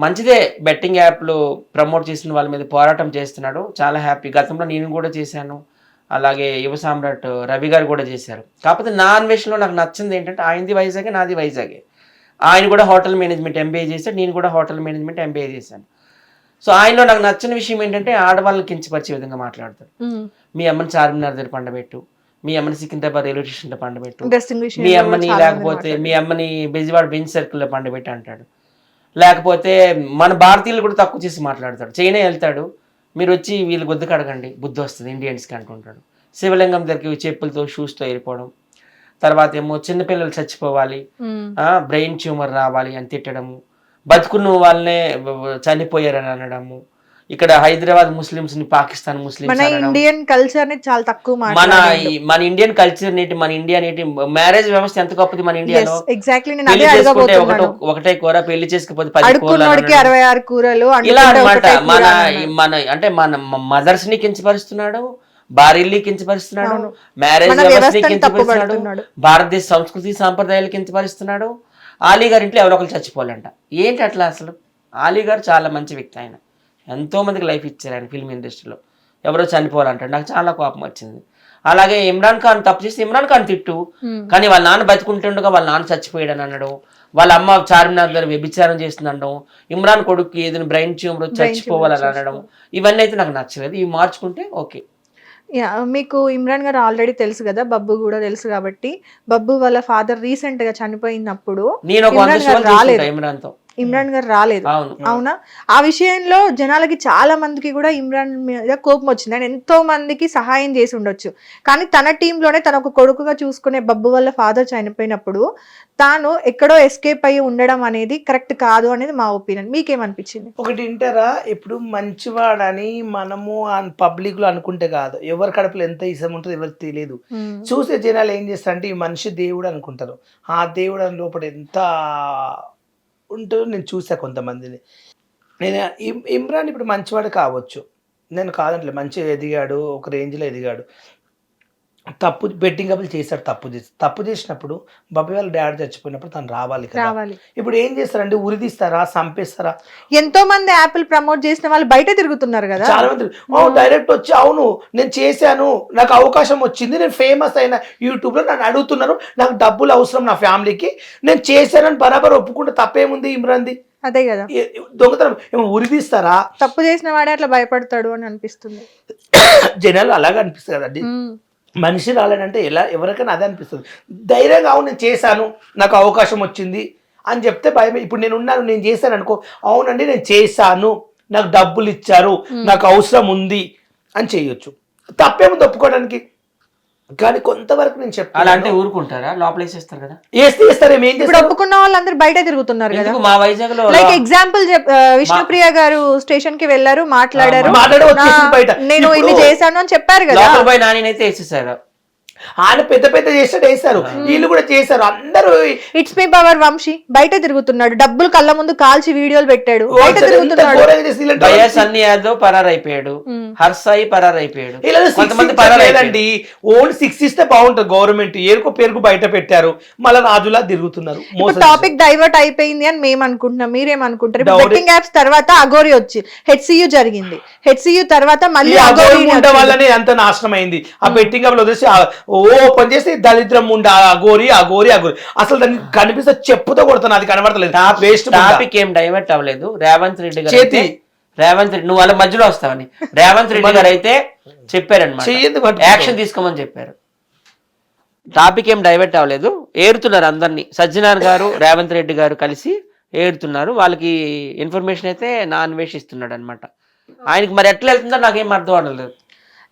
మంచిదే బెట్టింగ్ యాప్లు ప్రమోట్ చేసిన వాళ్ళ మీద పోరాటం చేస్తున్నాడు. చాలా హ్యాపీ. గతంలో నేను కూడా చేశాను. అలాగే యువ సామ్రాట్ రవి గారు కూడా చేశారు. కాకపోతే నా అన్వేషణలో నాకు నచ్చింది ఏంటంటే ఆయనది వైజాగే నాది వైజాగే. ఆయన కూడా హోటల్ మేనేజ్మెంట్ ఎంబీఏ చేశాడు. నేను కూడా హోటల్ మేనేజ్మెంట్ ఎంబీఏ చేశాను. సో ఆయనలో నాకు నచ్చిన విషయం ఏంటంటే ఆడవాళ్ళని కించపరిచే విధంగా మాట్లాడతాడు. ఉమ్. మీ అమ్మని చార్మినార్ దగ్గర పండబెట్టు. మీ అమ్మని సికింద్రాబాద్ రైల్వే స్టేషన్లో పండబెట్టు. మీ అమ్మని లేకపోతే మీ అమ్మని బెజవాడ బెంచ్ సర్కిల్లో పండబెట్టి అంటాడు. లేకపోతే మన భారతీయులు కూడా తక్కువ చేసి మాట్లాడతాడు. చైనా వెళ్తాడు. మీరు వచ్చి వీళ్ళు గుద్దుకు అడగండి బుద్ధి వస్తుంది. ఇండియన్స్కి అంటుంటాడు శివలింగం దగ్గరికి చెప్పులతో షూస్తో వెళ్ళిపోవడం. తర్వాత ఏమో చిన్నపిల్లలు చచ్చిపోవాలి. బ్రెయిన్ ట్యూమర్ రావాలి అని తిట్టడము. బతుకున్న వాళ్ళనే చనిపోయారని అనడము. ఇక్కడ హైదరాబాద్ ముస్లిమ్స్ని పాకిస్తాన్ ముస్లిమ్స్ మన ఇండియన్ కల్చర్ని చాలా తక్కువ మన మన ఇండియన్ కల్చర్ నేటి మన ఇండియా నేటి మ్యారేజ్ వ్యవస్థ ఎంత గొప్పది మన ఇండియాలో ఎగ్జాక్ట్లీ నేను అదే అడగబోతున్నాను ఒకటే కూర పెళ్ళి చేసుకుపోతే పది కూరలు. అరవై ఆరు కూరలు ఇలా అన్నమాట. మన. మన అంటే మన మదర్స్ని కించపరుస్తున్నాడు భార్యల్ని కించపరుస్తున్నాడు. మ్యారేజ్ వ్యవస్థని కించపరుస్తున్నాడు. భారతదేశ సంస్కృతి సాంప్రదాయాలు కించపరుస్తున్నాడు. ఆలీ గారి ఇంట్లో ఎవరో ఒకరు చచ్చిపోవాలంట. ఏంటి అట్లా అసలు? ఆలీ గారు చాలా మంచి వ్యక్తి ఆయన. ఎంతో మందికి లైఫ్ ఇచ్చారు ఆయన ఫిల్మ్ ఇండస్ట్రీలో. ఎవరో చనిపోవాలంటాడు. నాకు చాలా కోపం వచ్చింది. అలాగే ఇమ్రాన్ ఖాన్ తప్పు చేస్తే ఇమ్రాన్ ఖాన్ తిట్టు. కానీ వాళ్ళ నాన్న బతుకుంటుండగా వాళ్ళ నాన్న చచ్చిపోయాడని అనడం వాళ్ళ అమ్మ చార్మినార్ దగ్గర వ్యభిచారం చేస్తుంది అనడం ఇమ్రాన్ కొడుకు ఏదైనా బ్రెయిన్ ట్యూమర్ చచ్చిపోవాలని అనడం ఇవన్నీ అయితే నాకు నచ్చలేదు. ఇవి మార్చుకుంటే ఓకే. మీకు ఇమ్రాన్ గారు ఆల్రెడీ తెలుసు కదా బబ్బు కూడా తెలుసు కాబట్టి బబ్బు వాళ్ళ ఫాదర్ రీసెంట్గా చనిపోయినప్పుడు నేను గారు రాలేదు. ఇమ్రాన్ గారు రాలేదు. అవును. అవునా? ఆ విషయంలో జనాలకి చాలా మందికి కూడా ఇమ్రాన్ మీద కోపం వచ్చింది. ఆయన ఎంతో మందికి సహాయం చేసి ఉండొచ్చు. కానీ తన టీంలోనే తన ఒక కొడుకుగా చూసుకునే బబ్బు వాళ్ళ ఫాదర్ చనిపోయినప్పుడు తాను ఎక్కడో ఎస్కేప్ అయ్యి ఉండడం అనేది కరెక్ట్ కాదు అనేది మా ఒపీనియన్. మీకేమనిపించింది? ఒకటి వింటారా? ఇప్పుడు మంచివాడని మనము పబ్లిక్లో అనుకుంటే కాదు. ఎవరి కడుపులో ఎంత ఇష్టం ఉంటుందో ఎవరికి తెలియదు. చూసే జనాలు ఏం చేస్తారంటే ఈ మనిషి దేవుడు అనుకుంటారు. ఆ దేవుడు అని లోపల ఎంత ఉంటారు నేను చూసా కొంతమందిని. నేను ఇమ్- ఇమ్రాన్ ఇప్పుడు మంచివాడు కావచ్చు. నేను కాదంటలే మంచిగా ఎదిగాడు ఒక రేంజ్లో ఎదిగాడు. తప్పు బెట్టింగ్ అప్పులు చేశాడు తప్పు చేసి తప్పు చేసినప్పుడు బాబాయ్ వాళ్ళ డాడీ చచ్చిపోయినప్పుడు తను రావాలి కదా. రావాలి. ఇప్పుడు ఏం చేస్తారంటే ఉరిదీస్తారా చంపేస్తారా? ఎంతో మంది యాపిల్ ప్రమోట్ చేసిన వాళ్ళు బయట తిరుగుతున్నారు కదా. చాలా మంది డైరెక్ట్ వచ్చి అవును నేను చేశాను నాకు అవకాశం వచ్చింది నేను ఫేమస్ అయిన యూట్యూబ్లో నన్ను అడుగుతున్నారు నాకు డబ్బులు అవసరం నా ఫ్యామిలీకి నేను చేశానని బరాబర్ ఒప్పుకుంటే తప్పేముంది ఇమ్రాన్ది? అదే కదా. ఏ- దొంగతనం ఏమో ఉరిదీస్తారా తప్పు చేసిన వాడే అట్లా భయపడతాడు అని అనిపిస్తుంది. జనాలు అలాగే అనిపిస్తుంది కదండి. ఉమ్. మనిషి రాలేనంటే ఎలా ఎవరికైనా అదే అనిపిస్తుంది. ధైర్యంగా అవును నేను చేశాను నాకు అవకాశం వచ్చింది అని చెప్తే భయం ఇప్పుడు నేను ఉన్నాను నేను చేశాను అనుకో అవునండి నేను చేశాను నాకు డబ్బులు ఇచ్చారు నాకు అవసరం ఉంది అని చేయొచ్చు. తప్పేముంది ఒప్పుకోవడానికి? కానీ కొంతవరకు నేను అలా అంటే చెప్తాను ఊరుకుంటారా? లోపల వేసేస్తారు కదా. వేస్తే ఇస్తారు ఏం ఇప్పుడు చేస్తారు? ఒప్పుకున్న వాళ్ళందరూ బయట తిరుగుతున్నారు కదా. ఎందుకు మా వైజాగ్లో లైక్ ఎగ్జాంపుల్ విష్ణుప్రియ గారు స్టేషన్కి వెళ్ళారు మాట్లాడారు. మాట్లాడి వచ్చేసింది నా- బయట. నేను ఇప్పుడు- ఇన్ని చేశాను అని చెప్పారు కదా. లోపల పోయి నానినైతే వేసేసారు. ఆయన పెద్ద పెద్ద చేసాడు వేశారు వీళ్ళు కూడా చేశారు అందరూ ఇట్స్ మీ పవర్ వంశీ బయట తిరుగుతున్నాడు. డబ్బులు కళ్ళ ముందు కాల్చి వీడియోలు పెట్టాడు. బయట తిరుగుతున్నాడు. భయ సన్నీ యాదవ్ పరారైపోయాడు. హర్సాయి పరారైపోయాడు. కొంతమంది లేదండి. ఓన్ సిక్స్ ఇస్తే బాగుంటుంది. గవర్నమెంట్ ఏరుకో పేరుకు బయట పెట్టారు. మళ్ళీ రాజులా తిరుగుతున్నారు. టాపిక్ డైవర్ట్ అయిపోయింది అని మేము అనుకుంటున్నాం. మీరేమనుకుంటారు బెట్టింగ్ యాప్స్ తర్వాత అగోరి వచ్చి హెచ్సియు జరిగింది. హెచ్సియు తర్వాత మళ్ళీ అఘోరి అగోరి వల్లనే ఎంత నాశనం అయింది. ఆ బెట్టింగ్ అప్ వదిలేసి ఆ ఓపెన్ చేసి దళిద్రం ముండ అగోరి అగోరి అగోరి అసలు దాన్ని కనిపిస్తే చెప్పుతో కొడుతున్నా అది కనబడతలేదు. వేస్ట్ టాపిక్ ఏం డైవర్ట్ అవ్వలేదు. రేవంత్ రెడ్డి గారు చేతి. రేవంత్ రెడ్డి నువ్వు వాళ్ళ మధ్యలో వస్తావని. రేవంత్ రెడ్డి గారు అయితే చెప్పారనమాట. యాక్షన్ తీసుకోమని చెప్పారు. టాపిక్ ఏం డైవర్ట్ అవ్వలేదు. ఏరుతున్నారు అందరినీ. సజ్జనార్ గారు రేవంత్ రెడ్డి గారు కలిసి ఏరుతున్నారు. వాళ్ళకి ఇన్ఫర్మేషన్ అయితే నా అన్వేషిస్తున్నాడు అనమాట ఆయనకి మరి ఎట్లా వెళ్తుందో నాకేం అర్థం అవడలేదు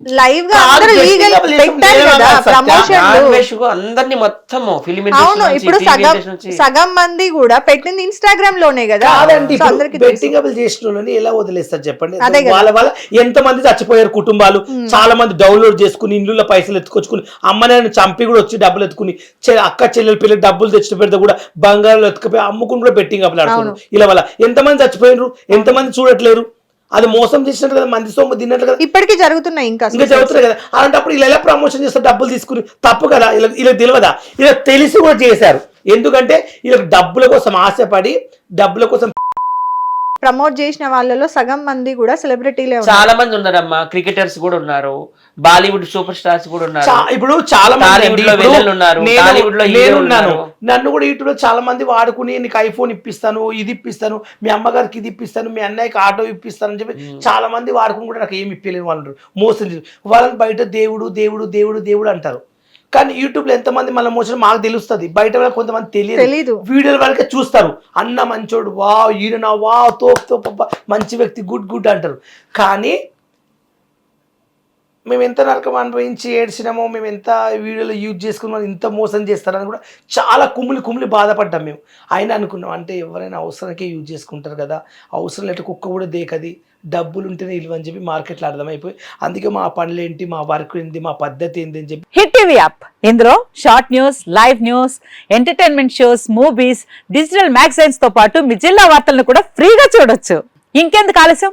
లైవ్గా అందరూ లీగల్ పెట్టారు నేనే కదా. ప్రమోషన్లు అందరినీ మొత్తం ఫిలిం అవును ఇప్పుడు సగం సగం మంది కూడా పెట్టింది ఇన్స్టాగ్రామ్లోనే కదా. కాదండి. బెట్టింగ్ చేసిన ఎలా వదిలేస్తారు చెప్పండి? అదే. వాళ్ళ వల్ల ఎంత మంది చచ్చిపోయారు కుటుంబాలు? చాలా మంది డౌన్లోడ్ చేసుకుని ఇల్లులో పైసలు ఎత్తుకొచ్చుకుని అమ్మని చంపి కూడా వచ్చి డబ్బులు ఎత్తుకుని అక్క చెల్లెల పిల్లలు డబ్బులు తెచ్చి పెడితే కూడా బంగారాలు ఎత్తుకుపోయి అమ్ముకుని కూడా బెట్టింగ్ అప్ ఆడుతున్నారు. ఇలా వల్ల ఎంతమంది చచ్చిపోయినారు? ఎంతమంది చూడట్లేరు? అది మోసం చేసినట్టు కదా మంది సొమ్ము తిన్నట్లు కదా. ఇప్పటికీ జరుగుతున్నాయి ఇంకా ఇంకా చదువుతారు కదా. అలాంటప్పుడు ఇలా ఎలా ప్రమోషన్ చేస్తారు? డబ్బులు తీసుకుని తప్పు కదా? ఇలా ఇలా తెలియదా? ఇలా తెలిసి కూడా చేశారు. ఎందుకంటే ఇలా డబ్బుల కోసం ఆశపడి డబ్బుల కోసం ప్రమోట్ చేసిన వాళ్ళలో సగం మంది కూడా సెలబ్రిటీలే ఉన్నారు. చాలా మంది ఉన్నారమ్మా. క్రికెటర్స్ కూడా ఉన్నారు. బాలీవుడ్ సూపర్ స్టార్స్ కూడా ఉన్నారు. ఇప్పుడు చాలా మంది ఉన్నారు, నేనున్నాను. ఉన్నారు. నన్ను కూడా యూట్యూబ్లో చాలా మంది వాడుకుని నీకు ఐఫోన్ ఇప్పిస్తాను ఇది ఇప్పిస్తాను మీ అమ్మగారికి ఇది ఇప్పిస్తాను మీ అన్నయ్యకి ఆటో ఇప్పిస్తాను అని చెప్పి చాలా మంది వాడుకుని కూడా నాకు ఏమి ఇప్పలేని వాళ్ళు. మోసం వాళ్ళని బయట దేవుడు దేవుడు దేవుడు దేవుడు అంటారు. కానీ యూట్యూబ్లో ఎంతమంది మళ్ళీ మోసం మాకు తెలుస్తుంది. బయట వాళ్ళకి కొంతమంది తెలియదు. వీడియోల వరకే చూస్తారు. అన్న మంచోడు వా ఈయన వా తోపు తోపు మంచి వ్యక్తి గుడ్ గుడ్ అంటారు. కానీ మేము ఎంత నరకం అనుభవించి ఏడ్చినామో మేము ఎంత వీడియోలో యూజ్ చేసుకున్నామో ఇంత మోసం చేస్తారని కూడా చాలా కుమిలి కుమిలి బాధపడ్డాం మేము. ఆయన అనుకున్నాం అంటే ఎవరైనా అవసరానికే యూజ్ చేసుకుంటారు కదా అవసరం లేకపోతే కుక్క కూడా దేకది డబ్బులు ఉంటేనే ఇల్లు అని చెప్పి మార్కెట్లో అర్థమైపోయి అందుకే మా పనులు ఏంటి మా వర్క్ ఏంటి మా పద్ధతి ఏంటి అని చెప్పి హిట్ టీవీ యాప్. ఇందులో short news live news entertainment shows movies digital మ్యాగజైన్స్తో పాటు మీ జిల్లా వార్తలను కూడా ఫ్రీగా చూడొచ్చు. ఇంకెందుకు ఆలస్యం?